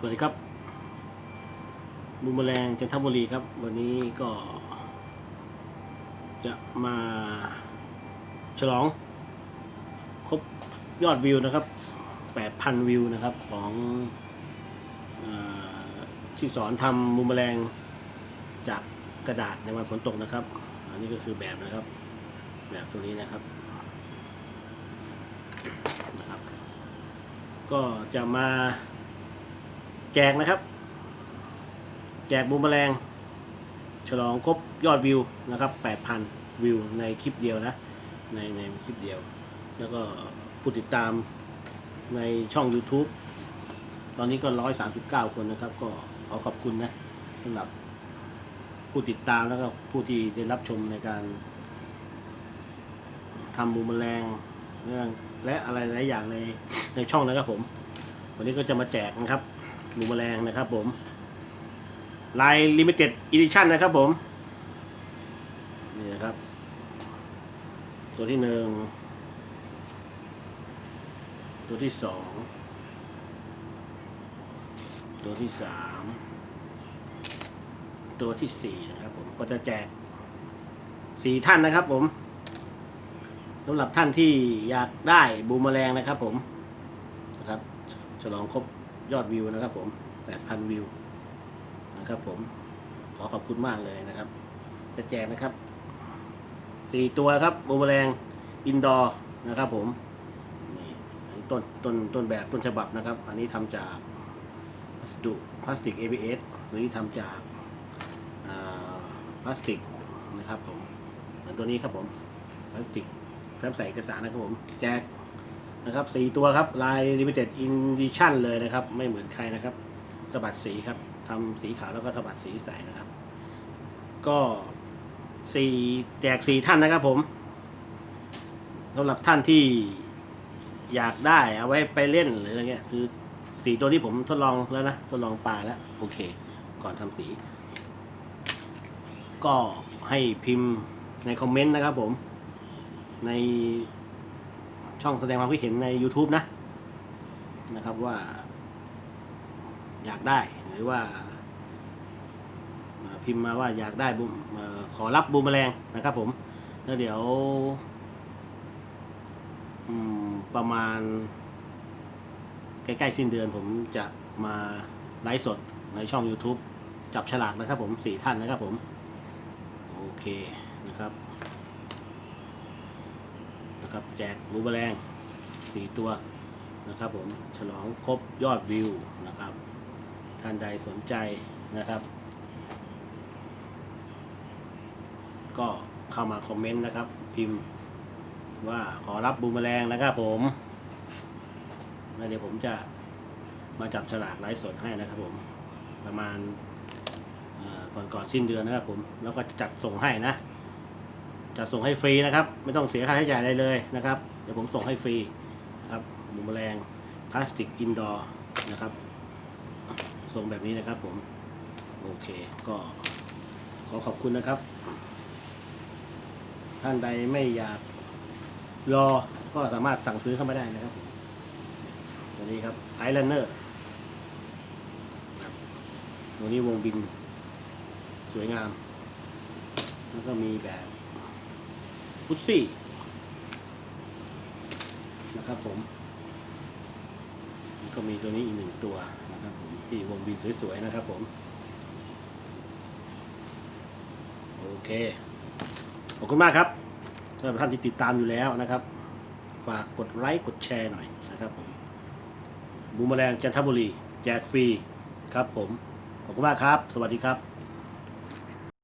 สวัสดีครับบูมแมลงจันทบุรีครับ วันนี้ก็ จะมาฉลอง ครบยอดวิวนะครับ 8,000 วิวนะครับของอที่สอนทำบูมแมลงจากกระดาษในวันฝนตกนะครับ อันนี้ก็คือแบบนะครับ แบบตัวนี้นะครับนะครับ ก็จะมา แจกนะครับ แจกบูมแมลง ฉลองครบยอดวิวนะครับ 8,000 วิวในคลิปเดียวนะ ในในคลิปเดียว แล้วก็ผู้ติดตามในช่อง YouTube ตอนนี้ก็ 139 คนนะครับ ก็ขอขอบคุณนะสำหรับผู้ติดตามแล้วก็ผู้ที่ได้รับชมในการทำบูมแมลงเรื่องและอะไรหลายอย่างในในช่องนะครับผม วันนี้ก็จะมาแจกนะครับ บูมแมลงนะครับผมลายลิมิเต็ดอีดิชั่นนะครับผม นี่นะครับ ตัวที่หนึ่ง ตัวที่สอง ตัวที่สาม ตัวที่สี่นะครับผม ก็จะแจกสี่ท่านนะครับผมสำหรับท่านที่อยากได้บูมแมลงนะครับผมนะครับ ฉลองครบ ยอดวิวนะครับผม8,000 วิวนะครับผมขอขอบคุณมากเลยนะครับ จะแจกนะครับ 4 ตัวครับบูมแมลงอินดอร์นะครับผมนี่ต้นต้นต้นแบบต้นฉบับนะครับ อันนี้ทำจากวัสดุพลาสติก ABS อันนี้ทำจากพลาสติกนะครับผมเหมือนตัวนี้ครับผมพลาสติกแฟ้มใส่เอกสารนะครับผมแจก นะครับสี่ตัวครับลาย limited edition เลยนะครับ ไม่เหมือนใครนะครับสะบัดสีครับทำสีขาวแล้วก็สะบัดสีใสนะครับ ก็สีแจกสีท่านนะครับผมสำหรับท่านที่อยากได้เอาไว้ไปเล่นหรืออะไรเงี้ยคือสีตัวนี้ผมทดลองแล้วนะทดลองปลาแล้วโอเค ก่อนทำสี ก็ให้พิมพ์ในคอมเมนต์นะครับผมใน ช่องแสดงความคิดเห็นใน YouTube นะ นะครับว่า อยากได้หรือว่าพิมพ์มาว่าอยากได้บูมขอรับบูมแมลงนะครับผม แล้วเดี๋ยวประมาณ ใกล้ๆสิ้นเดือนผมจะมาไลฟ์สดในช่อง YouTube จับฉลากนะครับผมสี่ท่านนะครับผม โอเคนะครับ นะครับแจกบูแมลงสี่ตัวนะครับผมฉลองครบยอดวิวนะครับ ท่านใดสนใจนะครับ ก็เข้ามาคอมเมนต์นะครับ พิมพ์ว่าขอรับบูมแมลงนะครับผมแล้วเดี๋ยวผมจะมาจับฉลากไลฟ์สดให้นะครับผมประมาณก่อนก่อนสิ้นเดือนนะครับผมแล้วก็จะจัดส่งให้นะ จะส่งให้ฟรีนะครับ ไม่ต้องเสียค่าใช้จ่ายอะไรเลยนะครับ เดี๋ยวผมส่งให้ฟรีนะครับหมูแมลงพลาสติกอินดอร์นะครับส่งแบบนี้นะครับผมโอเคก็ขอขอบคุณนะครับ ท่านใดไม่อยากรอก็สามารถสั่งซื้อเข้ามาได้นะครับตัวนี้ครับไอแลนเนอร์ตัวนี้วงบินสวยงาม แล้วก็มีแบบ พุซซี่นะครับผมก็มีตัวนี้อีกหนึ่งตัวนะครับผมที่วงบินสวยๆนะครับผม โอเค ขอบคุณมากครับสำหรับท่านที่ติดตามอยู่แล้วนะครับ ฝากกดไลค์กดแชร์หน่อยนะครับผมบูมแมลงจันทบุรี แจกฟรีครับผม ขอบคุณมากครับ สวัสดีครับ